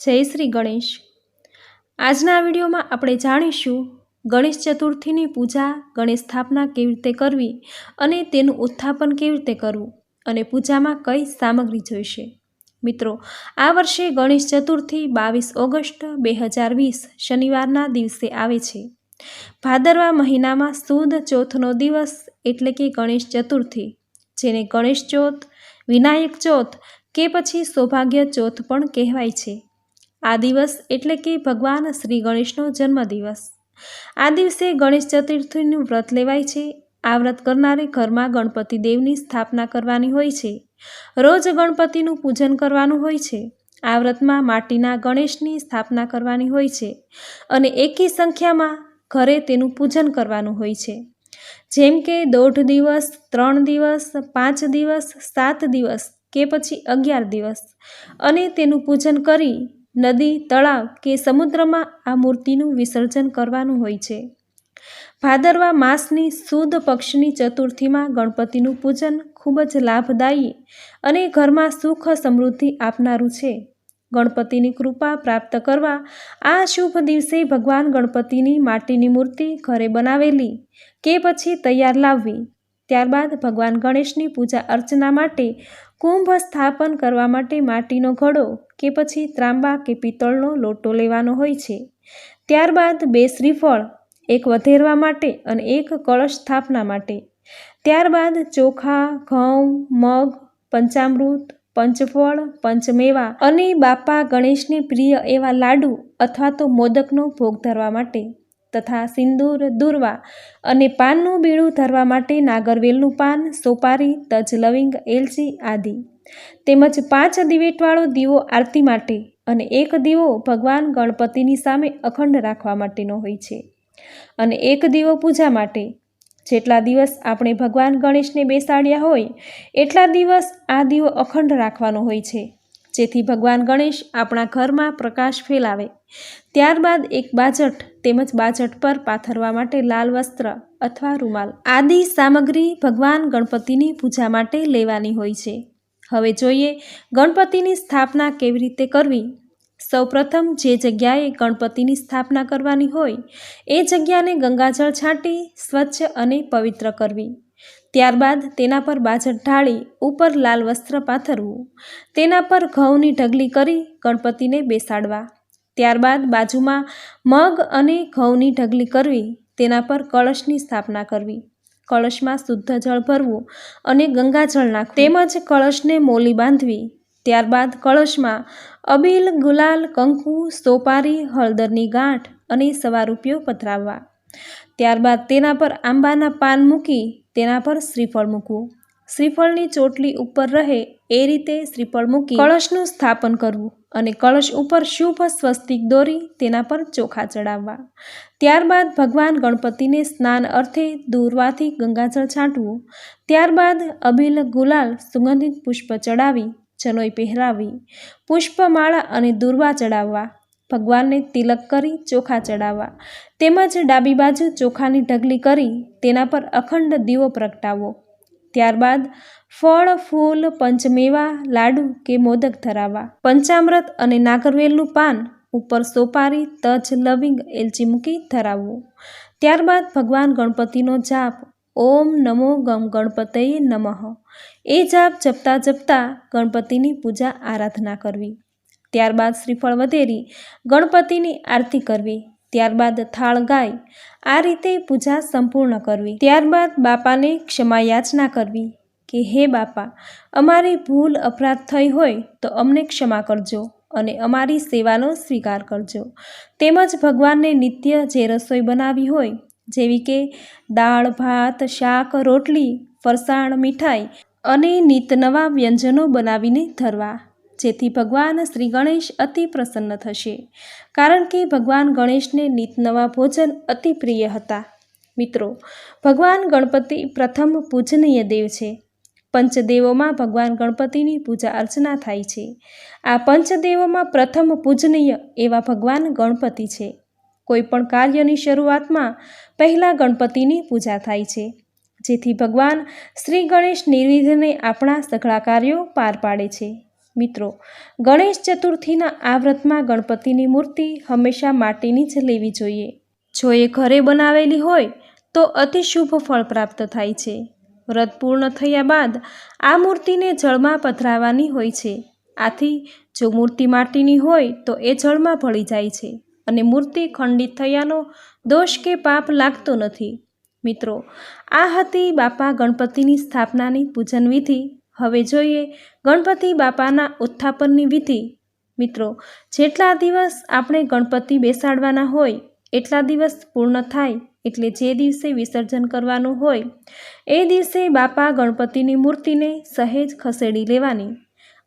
જય શ્રી ગણેશ. આજના વિડીયોમાં આપણે જાણીશું ગણેશ ચતુર્થીની પૂજા ગણેશ સ્થાપના કેવી રીતે કરવી અને તેનું ઉત્થાપન કેવી રીતે કરવું અને પૂજામાં કઈ સામગ્રી જોઈશે. મિત્રો, આ વર્ષે ગણેશ ચતુર્થી બાવીસ ઓગસ્ટ બે હજાર વીસ શનિવારના દિવસે આવે છે. ભાદરવા મહિનામાં સુદ ચોથનો દિવસ એટલે કે ગણેશ ચતુર્થી, જેને ગણેશ ચોથ, વિનાયક ચોથ કે પછી સૌભાગ્ય ચોથ પણ કહેવાય છે. આ દિવસ એટલે કે ભગવાન શ્રી ગણેશનો જન્મદિવસ. આ દિવસે ગણેશ ચતુર્થીનું વ્રત લેવાય છે. આ વ્રત કરનારે ઘરમાં ગણપતિ દેવની સ્થાપના કરવાની હોય છે. રોજ ગણપતિનું પૂજન કરવાનું હોય છે. આ વ્રતમાં માટીના ગણેશની સ્થાપના કરવાની હોય છે અને એકી સંખ્યામાં ઘરે તેનું પૂજન કરવાનું હોય છે. જેમ કે દોઢ દિવસ, ત્રણ દિવસ, પાંચ દિવસ, સાત દિવસ કે પછી અગિયાર દિવસ અને તેનું પૂજન કરી નદી, તળાવ કે સમુદ્રમાં આ મૂર્તિનું વિસર્જન કરવાનું હોય છે. ભાદરવા માસની સુદ પક્ષની ચતુર્થીમાં ગણપતિનું પૂજન ખૂબ જ લાભદાયી અને ઘરમાં સુખ સમૃદ્ધિ આપનારું છે. ગણપતિની કૃપા પ્રાપ્ત કરવા આ શુભ દિવસે ભગવાન ગણપતિની માટીની મૂર્તિ ઘરે બનાવેલી કે પછી તૈયાર લાવવી. ત્યારબાદ ભગવાન ગણેશની પૂજા અર્ચના માટે કુંભ સ્થાપન કરવા માટે માટીનો ઘડો કે પછી ત્રાંબા કે પિત્તળનો લોટો લેવાનો હોય છે. ત્યારબાદ બે શ્રીફળ, એક વધેરવા માટે અને એક કળશ સ્થાપના માટે. ત્યારબાદ ચોખા, ઘઉં, મગ, પંચામૃત, પંચફળ, પંચમેવા અને બાપા ગણેશને પ્રિય એવા લાડુ અથવા તો મોદકનો ભોગ ધરવા માટે. તથા સિંદૂર, દુર્વા અને પાનનું બીડું ધરવા માટે નાગરવેલનું પાન, સોપારી, તજ લવિંગ, એલચી આદિ. તેમજ પાંચ દિવેટવાળો દીવો આરતી માટે અને એક દીવો ભગવાન ગણપતિની સામે અખંડ રાખવા માટેનો હોય છે. અને એક દીવો પૂજા માટે. જેટલા દિવસ આપણે ભગવાન ગણેશને બેસાડ્યા હોય, એટલા દિવસ આ દીવો અખંડ રાખવાનો હોય છે. જેથી ભગવાન ગણેશ આપણા ઘરમાં પ્રકાશ ફેલાવે. ત્યારબાદ એક બાજટ તેમજ બાજટ પર પાથરવા માટે લાલ વસ્ત્ર અથવા રૂમાલ આદિ સામગ્રી ભગવાન ગણપતિની પૂજા માટે લેવાની હોય છે. હવે જોઈએ ગણપતિની સ્થાપના કેવી રીતે કરવી? સૌપ્રથમ જે જગ્યાએ ગણપતિની સ્થાપના કરવાની હોય, એ જગ્યાને ગંગાજળ છાંટી, સ્વચ્છ અને પવિત્ર કરવી. ત્યારબાદ તેના પર બાજટ ઢાળી ઉપર લાલ વસ્ત્ર પાથરવું. તેના પર ઘઉંની ઢગલી કરી ગણપતિને બેસાડવા. ત્યારબાદ બાજુમાં મગ અને ઘઉંની ઢગલી કરવી, તેના પર કળશની સ્થાપના કરવી. કળશમાં શુદ્ધ જળ ભરવું અને ગંગાજળ નાખવું. તેમજ કળશને મોલી બાંધવી. ત્યારબાદ કળશમાં અબીલ ગુલાલ કંકુ, સોપારી, હળદરની ગાંઠ અને સવા રૂપિયો પધરાવવા. ત્યારબાદ તેના પર આંબાના પાન મૂકી તેના પર શ્રીફળ મૂકવું. શ્રીફળની ચોટલી ઉપર રહે એ રીતે શ્રીફળ મૂકી કળશનું સ્થાપન કરવું અને કળશ ઉપર શુભ સ્વસ્તિક દોરી તેના પર ચોખા ચડાવવા. ત્યારબાદ ભગવાન ગણપતિને સ્નાન અર્થે દૂરવાથી ગંગાજળ છાંટવું. ત્યારબાદ અભિલ ગુલાલ સુગંધિત પુષ્પ ચડાવી જનોઈ પહેરાવી, પુષ્પમાળા અને દૂર્વા ચડાવવા. ભગવાનને તિલક કરી ચોખા ચડાવવા. તેમજ ડાબી બાજુ ચોખાની ઢગલી કરી તેના પર અખંડ દીવો પ્રગટાવવો. ત્યારબાદ ફળ, ફૂલ, પંચમેવા, લાડુ કે મોદક ધરાવવા. પંચામૃત અને નાગરવેલનું પાન ઉપર સોપારી, તજ, લવિંગ, એલચી મૂકી ધરાવવું. ત્યારબાદ ભગવાન ગણપતિનો જાપ. ઓમ નમો ગમ ગણપતયે નમઃ. એ જાપ જપતા જપતા ગણપતિની પૂજા આરાધના કરવી. ત્યારબાદ શ્રીફળ વધેરી, ગણપતિની આરતી કરવી, ત્યારબાદ થાળ ગાય, આ રીતે પૂજા સંપૂર્ણ કરવી. ત્યારબાદ બાપાને ક્ષમા યાચના કરવી કે, હે બાપા, અમારી ભૂલ અપરાધ થઈ હોય તો અમને ક્ષમા કરજો અને અમારી સેવાનો સ્વીકાર કરજો. તેમજ ભગવાનને નિત્ય જે રસોઈ બનાવી હોય, જેવી કે દાળ, ભાત, શાક, રોટલી, ફરસાણ, મીઠાઈ અને નિત નવા વ્યંજનો બનાવીને ધરવા. જેથી ભગવાન શ્રી ગણેશ અતિ પ્રસન્ન થશે. કારણ કે ભગવાન ગણેશને નિત નવા ભોજન અતિ પ્રિય હતા. મિત્રો, ભગવાન ગણપતિ પ્રથમ પૂજનીય દેવ છે. પંચદેવોમાં ભગવાન ગણપતિની પૂજા અર્ચના થાય છે. આ પંચદેવોમાં પ્રથમ પૂજનીય એવા ભગવાન ગણપતિ છે. કોઈપણ કાર્યની શરૂઆતમાં પહેલાં ગણપતિની પૂજા થાય છે. જેથી ભગવાન શ્રી ગણેશ નિર્વિધને આપણા સઘળા કાર્યો પાર પાડે છે. મિત્રો, ગણેશ ચતુર્થીના આ વ્રતમાં ગણપતિની મૂર્તિ હંમેશા માટીની જ લેવી જોઈએ. જો એ ઘરે બનાવેલી હોય, તો અતિ શુભ ફળ પ્રાપ્ત થાય છે. વ્રત પૂર્ણ થયા બાદ આ મૂર્તિને જળમાં પધરાવવાની હોય છે. આથી, જો મૂર્તિ માટીની હોય, તો એ જળમાં ભળી જાય છે અને મૂર્તિ ખંડિત થયાનો દોષ કે પાપ લાગતો નથી. મિત્રો, આ હતી બાપા ગણપતિની સ્થાપનાની પૂજન વિધિ હવે જોઈએ ગણપતિ બાપાના ઉત્થાપનની વિધિ. મિત્રો, જેટલા દિવસ આપણે ગણપતિ બેસાડવાના હોય, એટલા દિવસ પૂર્ણ થાય એટલે જે દિવસે વિસર્જન કરવાનું હોય, એ દિવસે બાપા ગણપતિની મૂર્તિને સહેજ ખસેડી લેવાની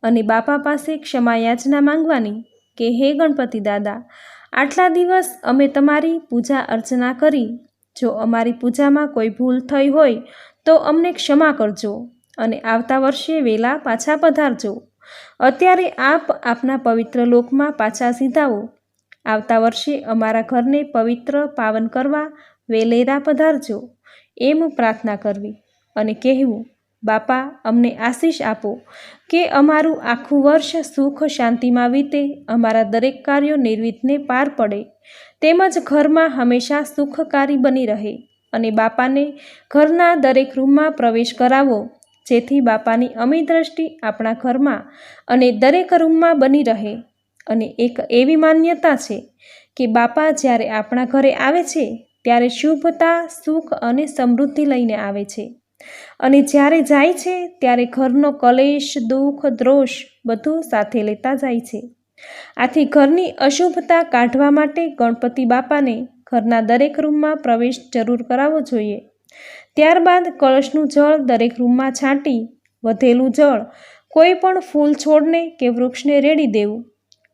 અને બાપા પાસે ક્ષમા યાચના માંગવાની કે, હે ગણપતિ દાદા, આટલા દિવસ અમે તમારી પૂજા અર્ચના કરી. જો અમારી પૂજામાં કોઈ ભૂલ થઈ હોય, તો અમને ક્ષમા કરજો. અને આવતા વર્ષે વેલા પાછા પધારજો. અત્યારે આપ આપના પવિત્ર લોકમાં પાછા સીધાવો આવતા વર્ષે અમારા ઘરને પવિત્ર પાવન કરવા વેલેરા પધારજો. એમ પ્રાર્થના કરવી અને કહેવું, બાપા, અમને આશીષ આપો કે અમારું આખું વર્ષ સુખ શાંતિમાં વીતે, અમારા દરેક કાર્યો નિર્વિધને પાર પડે. તેમજ ઘરમાં હંમેશા સુખકારી બની રહે અને બાપાને ઘરના દરેક રૂમમાં પ્રવેશ કરાવો. જેથી બાપાની અમી દ્રષ્ટિ આપણા ઘરમાં અને દરેક રૂમમાં બની રહે. અને એક એવી માન્યતા છે કે બાપા જ્યારે આપણા ઘરે આવે છે, ત્યારે શુભતા, સુખ અને સમૃદ્ધિ લઈને આવે છે. અને જ્યારે જાય છે, ત્યારે ઘરનો કલેશ, દુઃખ દ્રોષ બધું સાથે લેતા જાય છે. આથી ઘરની અશુભતા કાઢવા માટે ગણપતિ બાપાને ઘરના દરેક રૂમમાં પ્રવેશ જરૂર કરાવવો જોઈએ. ત્યારબાદ કળશનું જળ દરેક રૂમમાં છાંટી, વધેલું જળ, કોઈ પણ ફૂલ છોડને કે વૃક્ષને રેડી દેવું.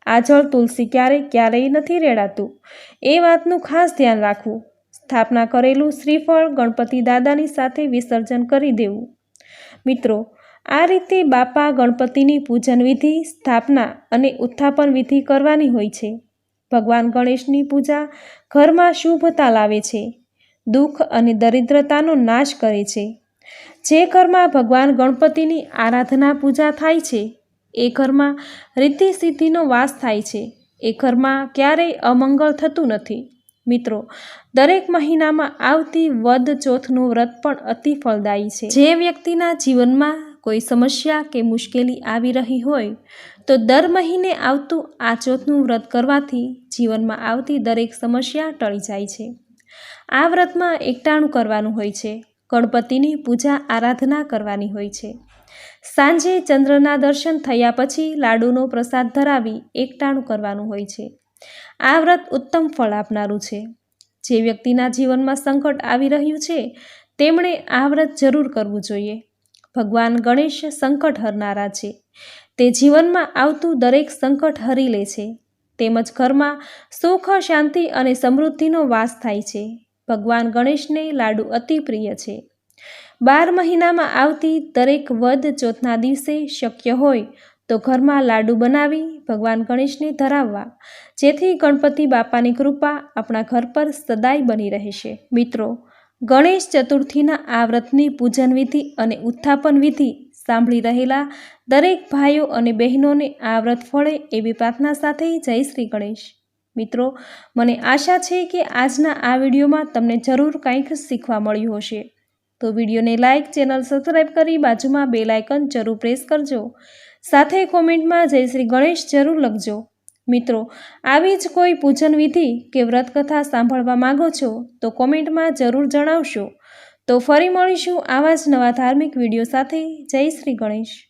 આ જળ તુલસી ક્યારેય ક્યારેય નથી રેડાતું. એ વાતનું ખાસ ધ્યાન રાખવું. સ્થાપના કરેલું શ્રીફળ ગણપતિ દાદાની સાથે વિસર્જન કરી દેવું. મિત્રો, આ રીતે બાપા ગણપતિની પૂજન વિધિ, સ્થાપના અને ઉત્થાપન વિધિ કરવાની હોય છે. ભગવાન ગણેશની પૂજા ઘરમાં શુભતા લાવે છે. દુઃખ અને દરિદ્રતાનો નાશ કરે છે. જે ઘરમાં ભગવાન ગણપતિની આરાધના પૂજા થાય છે, એ ઘરમાં રીતિ સિદ્ધિનો વાસ થાય છે. એ ઘરમાં ક્યારેય અમંગળ થતું નથી. મિત્રો, દરેક મહિનામાં આવતી વદ ચોથનું વ્રત પણ અતિ ફળદાયી છે. જે વ્યક્તિના જીવનમાં કોઈ સમસ્યા કે મુશ્કેલી આવી રહી હોય, તો દર મહિને આવતું આ ચોથનું વ્રત કરવાથી જીવનમાં આવતી દરેક સમસ્યા ટળી જાય છે. આ વ્રતમાં એકટાણું કરવાનું હોય છે. ગણપતિની પૂજા આરાધના કરવાની હોય છે. સાંજે ચંદ્રના દર્શન થયા પછી લાડુનો પ્રસાદ ધરાવી એકટાણું કરવાનું હોય છે. આ વ્રત ઉત્તમ ફળ આપનારું છે. જે વ્યક્તિના જીવનમાં સંકટ આવી રહ્યું છે, તેમણે આ વ્રત જરૂર કરવું જોઈએ. ભગવાન ગણેશ સંકટ હરનારા છે. તે જીવનમાં આવતું દરેક સંકટ હરી લે છે. તેમજ ઘરમાં સુખ, શાંતિ અને સમૃદ્ધિનો વાસ થાય છે. ભગવાન ગણેશને લાડુ અતિ પ્રિય છે. બાર મહિનામાં આવતી દરેક વદ ચોથના દિવસે શક્ય હોય તો ઘરમાં લાડુ બનાવી ભગવાન ગણેશને ધરાવવા. જેથી ગણપતિ બાપાની કૃપા આપણા ઘર પર સદાય બની રહેશે. મિત્રો, ગણેશ ચતુર્થીના આ વ્રતની પૂજન વિધિ અને ઉત્થાપન વિધિ સાંભળી રહેલા દરેક ભાઈઓ અને બહેનોને આ વ્રત ફળે એવી પ્રાર્થના સાથે જય શ્રી ગણેશ. મિત્રો, મને આશા છે કે આજના આ વિડીયોમાં તમને જરૂર કંઈક શીખવા મળ્યું હશે. તો વિડીયોને લાઇક ચેનલ સબસ્ક્રાઈબ કરી બાજુમાં બે લાઇકન જરૂર પ્રેસ કરજો. સાથે કોમેન્ટમાં જય શ્રી ગણેશ જરૂર લખજો. મિત્રો, આવી જ કોઈ પૂજન વિધિ કે વ્રતકથા સાંભળવા માંગો છો તો કોમેન્ટમાં જરૂર જણાવશો. તો ફરી મળીશું આવા જ નવા ધાર્મિક વીડિયો સાથે. જય શ્રી ગણેશ.